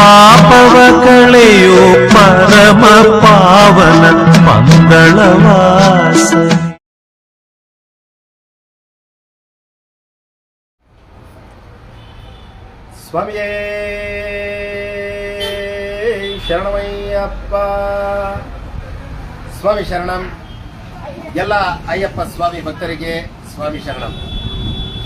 ಪಾಪವ ಕಳೆಯೋ ಪರಮ ಪಾವನ ಮಂಗಳವಾಸ ಸ್ವಾಮಿಯೇ ಶರಣಮಯ್ಯಪ್ಪ ಸ್ವಾಮಿ ಶರಣಂ ಎಲ್ಲ ಅಯ್ಯಪ್ಪ ಸ್ವಾಮಿ ಭಕ್ತರಿಗೆ ಸ್ವಾಮಿ ಶರಣಂ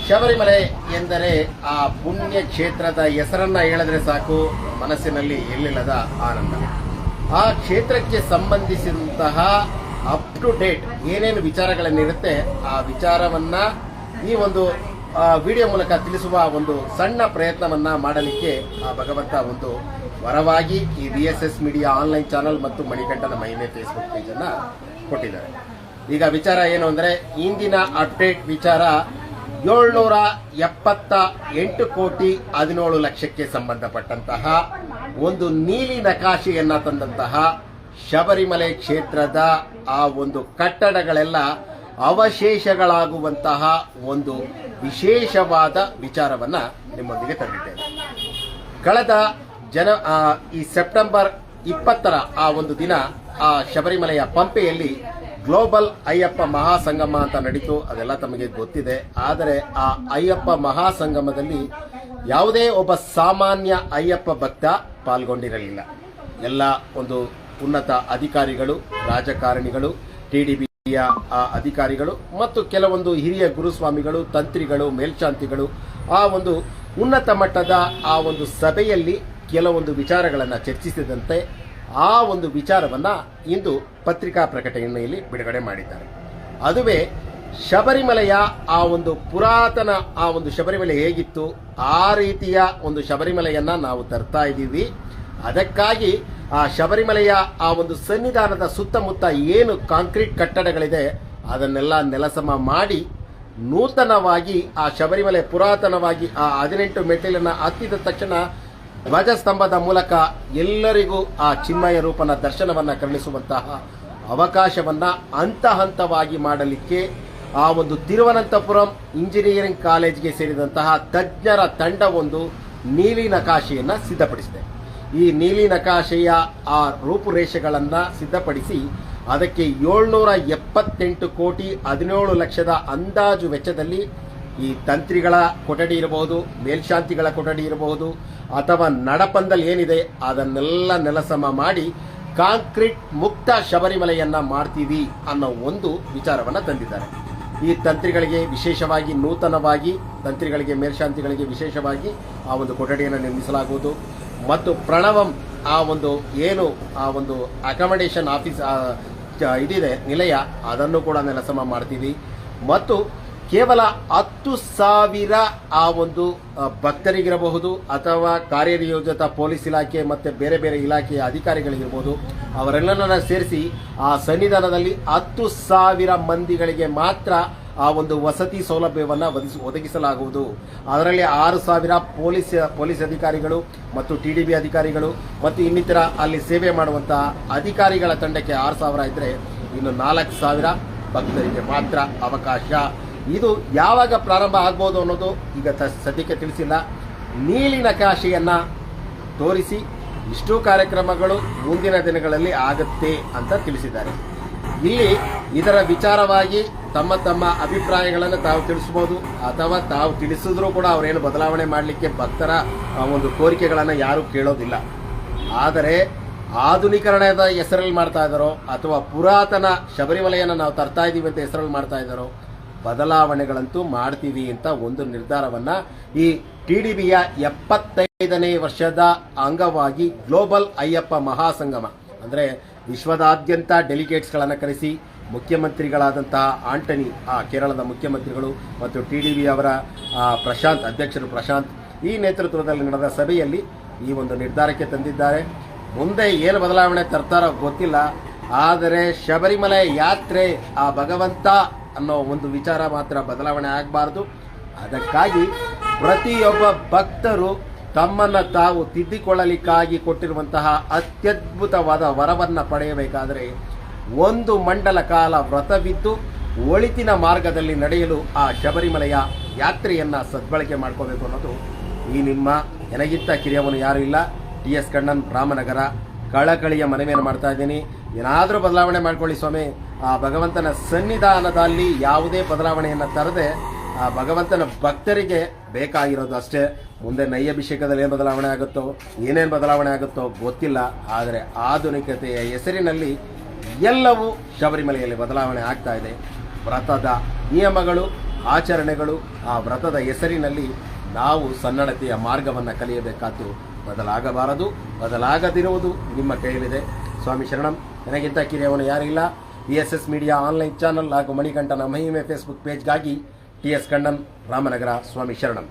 ಶಬರಿಮಲೆ ಎಂದರೆ ಆ ಪುಣ್ಯ ಕ್ಷೇತ್ರದ ಹೆಸರನ್ನ ಹೇಳಿದ್ರೆ ಸಾಕು, ಮನಸ್ಸಿನಲ್ಲಿ ಎಲ್ಲಿಲ್ಲದ ಆನಂದ. ಆ ಕ್ಷೇತ್ರಕ್ಕೆ ಸಂಬಂಧಿಸಿದಂತಹ ಅಪ್ ಟು ಡೇಟ್ ಏನೇನು ವಿಚಾರಗಳನ್ನಿರುತ್ತೆ, ಆ ವಿಚಾರವನ್ನ ಈ ಒಂದು ವಿಡಿಯೋ ಮೂಲಕ ತಿಳಿಸುವ ಒಂದು ಸಣ್ಣ ಪ್ರಯತ್ನವನ್ನ ಮಾಡಲಿಕ್ಕೆ ಆ ಭಗವಂತ ಒಂದು ವರವಾಗಿ ಈ B S S media online channel ಮತ್ತು ಮಣಿಕಂಠನ ಮಹಿಮೆ ಫೇಸ್ಬುಕ್ ಪೇಜ್ ಕೊಟ್ಟಿದ್ದಾರೆ. ಈಗ ವಿಚಾರ ಏನು ಅಂದ್ರೆ, ಇಂದಿನ ಅಪ್ಡೇಟ್ ವಿಚಾರ ಏಳ್ನೂರ ಎಪ್ಪತ್ತ ಎಂಟು ಕೋಟಿ ಹದಿನೇಳು ಲಕ್ಷಕ್ಕೆ ಸಂಬಂಧಪಟ್ಟಂತಹ ಒಂದು ನೀಲಿ ನಕಾಶೆಯನ್ನ ತಂದಂತಹ ಶಬರಿಮಲೆ ಕ್ಷೇತ್ರದ ಆ ಒಂದು ಕಟ್ಟಡಗಳೆಲ್ಲ ಅವಶೇಷಗಳಾಗುವಂತಹ ಒಂದು ವಿಶೇಷವಾದ ವಿಚಾರವನ್ನ ನಿಮ್ಮೊಂದಿಗೆ ತಂದಿದ್ದೇನೆ. ಕಳೆದ ಜನ ಈ ಸೆಪ್ಟೆಂಬರ್ ಇಪ್ಪತ್ತರ ಆ ಒಂದು ದಿನ ಆ ಶಬರಿಮಲೆಯ ಪಂಪೆಯಲ್ಲಿ ಗ್ಲೋಬಲ್ ಅಯ್ಯಪ್ಪ ಮಹಾಸಂಗಮ ಅಂತ ನಡೀತು, ಅದೆಲ್ಲ ತಮಗೆ ಗೊತ್ತಿದೆ. ಆದರೆ ಆ ಅಯ್ಯಪ್ಪ ಮಹಾಸಂಗಮದಲ್ಲಿ ಯಾವುದೇ ಒಬ್ಬ ಸಾಮಾನ್ಯ ಅಯ್ಯಪ್ಪ ಭಕ್ತ ಪಾಲ್ಗೊಂಡಿರಲಿಲ್ಲ. ಎಲ್ಲ ಒಂದು ಉನ್ನತ ಅಧಿಕಾರಿಗಳು, ರಾಜಕಾರಣಿಗಳು ಟಿಡಿಬಿಯ ಅಧಿಕಾರಿಗಳು ಮತ್ತು ಕೆಲವೊಂದು ಹಿರಿಯ ಗುರುಸ್ವಾಮಿಗಳು, ತಂತ್ರಿಗಳು, ಮೇಲ್ಶಾಂತಿಗಳು ಆ ಒಂದು ಉನ್ನತ ಮಟ್ಟದ ಆ ಒಂದು ಸಭೆಯಲ್ಲಿ ಕೆಲವೊಂದು ವಿಚಾರಗಳನ್ನು ಚರ್ಚಿಸಿದಂತೆ ಆ ಒಂದು ವಿಚಾರವನ್ನ ಇಂದು ಪತ್ರಿಕಾ ಪ್ರಕಟಣೆಯಲ್ಲಿ ಬಿಡುಗಡೆ ಮಾಡಿದ್ದಾರೆ. ಅದುವೇ ಶಬರಿಮಲೆಯ ಆ ಒಂದು ಪುರಾತನ ಆ ಒಂದು ಶಬರಿಮಲೆ ಹೇಗಿತ್ತು? ಆ ರೀತಿಯ ಒಂದು ಶಬರಿಮಲೆಯನ್ನ ನಾವು ತರ್ತಾ ಇದ್ದೀವಿ. ಅದಕ್ಕಾಗಿ ಆ ಶಬರಿಮಲೆಯ ಆ ಒಂದು ಸನ್ನಿಧಾನದ ಸುತ್ತಮುತ್ತ ಏನು ಕಾಂಕ್ರೀಟ್ ಕಟ್ಟಡಗಳಿದೆ, ಅದನ್ನೆಲ್ಲ ನೆಲಸಮ ಮಾಡಿ ನೂತನವಾಗಿ ಆ ಶಬರಿಮಲೆ ಪುರಾತನವಾಗಿ ಆ ಹದಿನೆಂಟು ಮೆಟ್ಟಿಲನ್ನು ಹತ್ತಿದ ತಕ್ಷಣ ಧ್ವಜಸ್ತಂಭದ ಮೂಲಕ ಎಲ್ಲರಿಗೂ ಆ ಚಿನ್ಮಯ ರೂಪನ ದರ್ಶನವನ್ನ ಕರುಣಿಸುವಂತಹ ಅವಕಾಶವನ್ನ ಹಂತ ಹಂತವಾಗಿ ಮಾಡಲಿಕ್ಕೆ ಆ ಒಂದು ತಿರುವನಂತಪುರಂ ಇಂಜಿನಿಯರಿಂಗ್ ಕಾಲೇಜ್ಗೆ ಸೇರಿದಂತಹ ತಜ್ಞರ ತಂಡವೊಂದು ನೀಲಿ ನಕಾಶೆಯನ್ನ ಸಿದ್ಧಪಡಿಸಿದೆ. ಈ ನೀಲಿ ನಕಾಶೆಯ ಆ ರೂಪುರೇಷೆಗಳನ್ನ ಸಿದ್ಧಪಡಿಸಿ ಅದಕ್ಕೆ ಏಳ್ನೂರ ಎಪ್ಪತ್ತೆಂಟು ಕೋಟಿ ಹದಿನೇಳು ಲಕ್ಷದ ಅಂದಾಜು ವೆಚ್ಚದಲ್ಲಿ ಈ ತಂತ್ರಿಗಳ ಕೊಠಡಿ ಇರಬಹುದು, ಮೇಲ್ಶಾಂತಿಗಳ ಕೊಠಡಿ ಇರಬಹುದು ಅಥವಾ ನಡಪಂದಲ್ ಏನಿದೆ, ಅದನ್ನೆಲ್ಲ ನೆಲಸಮ ಮಾಡಿ ಕಾಂಕ್ರೀಟ್ ಮುಕ್ತ ಶಬರಿಮಲೆಯನ್ನ ಮಾಡ್ತೀವಿ ಅನ್ನೋ ಒಂದು ವಿಚಾರವನ್ನ ತಂದಿದ್ದಾರೆ. ಈ ತಂತ್ರಿಗಳಿಗೆ ವಿಶೇಷವಾಗಿ, ನೂತನವಾಗಿ, ತಂತ್ರಿಗಳಿಗೆ, ಮೇಲ್ಶಾಂತಿಗಳಿಗೆ ವಿಶೇಷವಾಗಿ ಆ ಒಂದು ಕೊಠಡಿಯನ್ನು ನಿರ್ಮಿಸಲಾಗುವುದು. ಮತ್ತು ಪ್ರಣವಂ ಆ ಒಂದು ಏನು, ಆ ಒಂದು ಅಕಾಮಡೇಷನ್ ಆಫೀಸ್ ಇದಿದೆ, ನಿಲಯ, ಅದನ್ನು ಕೂಡ ನೆಲಸಮ ಮಾಡ್ತೀವಿ. ಮತ್ತು ಕೇವಲ ಹತ್ತು ಸಾವಿರ ಆ ಒಂದು ಭಕ್ತರಿಗಿರಬಹುದು ಅಥವಾ ಕಾರ್ಯನಿಯೋಜಿತ ಪೊಲೀಸ್ ಇಲಾಖೆ ಮತ್ತು ಬೇರೆ ಬೇರೆ ಇಲಾಖೆಯ ಅಧಿಕಾರಿಗಳಿಗಿರ್ಬೋದು ಅವರೆಲ್ಲರನ್ನ ಸೇರಿಸಿ ಆ ಸನ್ನಿಧಾನದಲ್ಲಿ ಹತ್ತು ಸಾವಿರ ಮಂದಿಗಳಿಗೆ ಮಾತ್ರ ಆ ಒಂದು ವಸತಿ ಸೌಲಭ್ಯವನ್ನು ಒದಗಿಸ, ಒದಗಿಸಲಾಗುವುದು. ಅದರಲ್ಲಿ ಆರು ಸಾವಿರ ಪೊಲೀಸ್ ಪೊಲೀಸ್ ಅಧಿಕಾರಿಗಳು ಮತ್ತು ಟಿಡಿಬಿ ಅಧಿಕಾರಿಗಳು ಮತ್ತು ಇನ್ನಿತರ ಅಲ್ಲಿ ಸೇವೆ ಮಾಡುವಂತಹ ಅಧಿಕಾರಿಗಳ ತಂಡಕ್ಕೆ ಆರು ಸಾವಿರ ಇದ್ದರೆ ಇನ್ನು ನಾಲ್ಕು ಸಾವಿರ ಭಕ್ತರಿಗೆ ಮಾತ್ರ ಅವಕಾಶ. ಇದು ಯಾವಾಗ ಪ್ರಾರಂಭ ಆಗ್ಬೋದು ಅನ್ನೋದು ಈಗ ಸದ್ಯಕ್ಕೆ ತಿಳಿಸಿಲ್ಲ. ನೀಲಿನ ಕಾಶಿಯನ್ನು ತೋರಿಸಿ ಇಷ್ಟು ಕಾರ್ಯಕ್ರಮಗಳು ಮುಂದಿನ ದಿನಗಳಲ್ಲಿ ಆಗುತ್ತೆ ಅಂತ ತಿಳಿಸಿದ್ದಾರೆ. ಇಲ್ಲಿ ಇದರ ವಿಚಾರವಾಗಿ ತಮ್ಮ ತಮ್ಮ ಅಭಿಪ್ರಾಯಗಳನ್ನು ತಾವು ತಿಳಿಸಬಹುದು ಅಥವಾ ತಾವು ತಿಳಿಸಿದ್ರೂ ಕೂಡ ಅವರೇನು ಬದಲಾವಣೆ ಮಾಡಲಿಕ್ಕೆ ಭಕ್ತರ ಒಂದು ಕೋರಿಕೆಗಳನ್ನು ಯಾರೂ ಕೇಳೋದಿಲ್ಲ. ಆದರೆ ಆಧುನೀಕರಣದ ಹೆಸರಲ್ಲಿ ಮಾಡ್ತಾ ಇದ್ದಾರೋ ಅಥವಾ ಪುರಾತನ ಶಬರಿಮಲೆಯನ್ನು ನಾವು ತರ್ತಾ ಇದ್ದೀವಿ ಅಂತ ಹೆಸರಲ್ಲಿ ಮಾಡ್ತಾ ಇದ್ದಾರೋ ಬದಲಾವಣೆಗಳಂತೂ ಮಾಡ್ತೀವಿ ಅಂತ ಒಂದು ನಿರ್ಧಾರವನ್ನ ಈ ಟಿ ಡಿ ಬಿಯ ಎಪ್ಪತ್ತೈದನೇ ವರ್ಷದ ಅಂಗವಾಗಿ ಗ್ಲೋಬಲ್ ಅಯ್ಯಪ್ಪ ಮಹಾಸಂಗಮ ಅಂದ್ರೆ ವಿಶ್ವದಾದ್ಯಂತ ಡೆಲಿಗೇಟ್ಸ್ಗಳನ್ನು ಕರೆಸಿ ಮುಖ್ಯಮಂತ್ರಿಗಳಾದಂತಹ ಆಂಟನಿ ಆ ಕೇರಳದ ಮುಖ್ಯಮಂತ್ರಿಗಳು ಮತ್ತು ಟಿಡಿಬಿ ಅವರ ಆ, ಪ್ರಶಾಂತ್ ಅಧ್ಯಕ್ಷರು ಪ್ರಶಾಂತ್ ಈ ನೇತೃತ್ವದಲ್ಲಿ ನಡೆದ ಸಭೆಯಲ್ಲಿ ಈ ಒಂದು ನಿರ್ಧಾರಕ್ಕೆ ತಂದಿದ್ದಾರೆ. ಮುಂದೆ ಏನು ಬದಲಾವಣೆ ತರ್ತಾರೋ ಗೊತ್ತಿಲ್ಲ ಆದರೆ ಶಬರಿಮಲೆ ಯಾತ್ರೆ ಆ ಭಗವಂತ ಅನ್ನೋ ಒಂದು ವಿಚಾರ ಮಾತ್ರ ಬದಲಾವಣೆ ಆಗಬಾರ್ದು. ಅದಕ್ಕಾಗಿ ಪ್ರತಿಯೊಬ್ಬ ಭಕ್ತರು ತಮ್ಮನ್ನು ತಾವು ತಿದ್ದಿಕೊಳ್ಳಲಿಕ್ಕಾಗಿ ಕೊಟ್ಟಿರುವಂತಹ ಅತ್ಯದ್ಭುತವಾದ ವರವನ್ನು ಪಡೆಯಬೇಕಾದರೆ ಒಂದು ಮಂಡಲ ಕಾಲ ವ್ರತವಿದ್ದು ಒಳಿತಿನ ಮಾರ್ಗದಲ್ಲಿ ನಡೆಯಲು ಆ ಶಬರಿಮಲೆಯ ಯಾತ್ರೆಯನ್ನು ಸದ್ಬಳಕೆ ಮಾಡ್ಕೋಬೇಕು ಅನ್ನೋದು ಈ ನಿಮ್ಮ ನನಗಿಂತ ಕಿರಿಯವನು ಯಾರೂ ಇಲ್ಲ. ಟಿ ಎಸ್ ಕಣ್ಣನ್, ರಾಮನಗರ, ಕಳಕಳಿಯ ಮನವಿಯನ್ನು ಮಾಡ್ತಾ ಇದ್ದೀನಿ. ಏನಾದರೂ ಬದಲಾವಣೆ ಮಾಡ್ಕೊಳ್ಳಿ ಸ್ವಾಮಿ. ಆ ಭಗವಂತನ ಸನ್ನಿಧಾನದಲ್ಲಿ ಯಾವುದೇ ಬದಲಾವಣೆಯನ್ನು ತರದೆ, ಆ ಭಗವಂತನ ಭಕ್ತರಿಗೆ ಬೇಕಾಗಿರೋದು ಅಷ್ಟೇ. ಮುಂದೆ ನೈಯಾಭಿಷೇಕದಲ್ಲಿ ಏನು ಬದಲಾವಣೆ ಆಗುತ್ತೋ, ಏನೇನು ಬದಲಾವಣೆ ಆಗುತ್ತೋ ಗೊತ್ತಿಲ್ಲ. ಆದರೆ ಆಧುನಿಕತೆಯ ಹೆಸರಿನಲ್ಲಿ ಎಲ್ಲವೂ ಶಬರಿಮಲೆಯಲ್ಲಿ ಬದಲಾವಣೆ ಆಗ್ತಾ ಇದೆ. ವ್ರತದ ನಿಯಮಗಳು, ಆಚರಣೆಗಳು ಆ ವ್ರತದ ಹೆಸರಿನಲ್ಲಿ ನಾವು ಸನ್ನಡತೆಯ ಮಾರ್ಗವನ್ನು ಕಲಿಯಬೇಕಾದ್ದು. ಬದಲಾಗಬಾರದು, ಬದಲಾಗದಿರುವುದು ನಿಮ್ಮ ಕೈಯಲ್ಲಿದೆ. ಸ್ವಾಮಿ ಶರಣಂ, ನನಗಿಂತ ಕಿರಿಯವನು ಯಾರಿಲ್ಲ B S S media online channel ಹಾಗೂ ಮಣಿಕಂಠನ ಮಹಿಮೆ ಫೇಸ್ಬುಕ್ ಪೇಜ್ಗಾಗಿ ಟಿ ಎಸ್ ಕಣ್ಣನ್ ರಾಮನಗರ ಸ್ವಾಮಿ ಶರಣಂ.